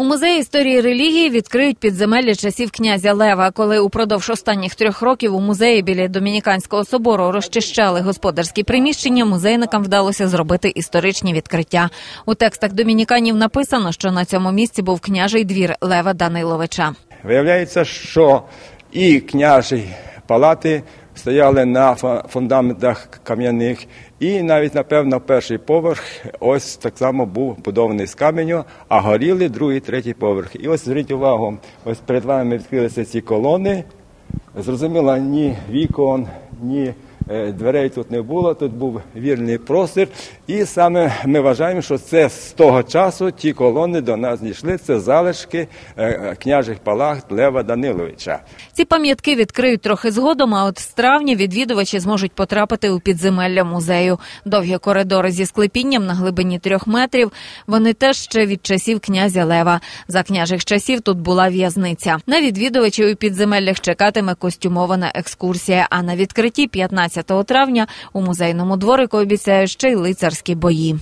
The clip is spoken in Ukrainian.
У музеї історії релігії відкриють підземелля часів князя Лева. Коли упродовж останніх трьох років у музеї біля Домініканського собору розчищали господарські приміщення, музейникам вдалося зробити історичні відкриття. У текстах домініканів написано, що на цьому місці був княжий двір Лева Даниловича. Виявляється, що і княжі палати стояли на фундаментах кам'яних, і навіть, напевно, перший поверх ось так само був будований з каменю, а горіли другий, третій поверх. І ось зверніть увагу, ось перед вами відкрилися ці колони. Зрозуміло, ні вікон, ні дверей тут не було, тут був вірний простір. І саме ми вважаємо, що це з того часу ті колони до нас дійшли. Це залишки е, княжих палат Лева Даниловича. Ці пам'ятки відкриють трохи згодом, а от з травня відвідувачі зможуть потрапити у підземелля музею. Довгі коридори зі склепінням на глибині трьох метрів. Вони теж ще від часів князя Лева. За княжих часів тут була в'язниця. На відвідувачів у підземеллях чекатиме костюмована екскурсія. А на відкритті 15 травня у музейному дворику обіцяють ще й лицарські бої.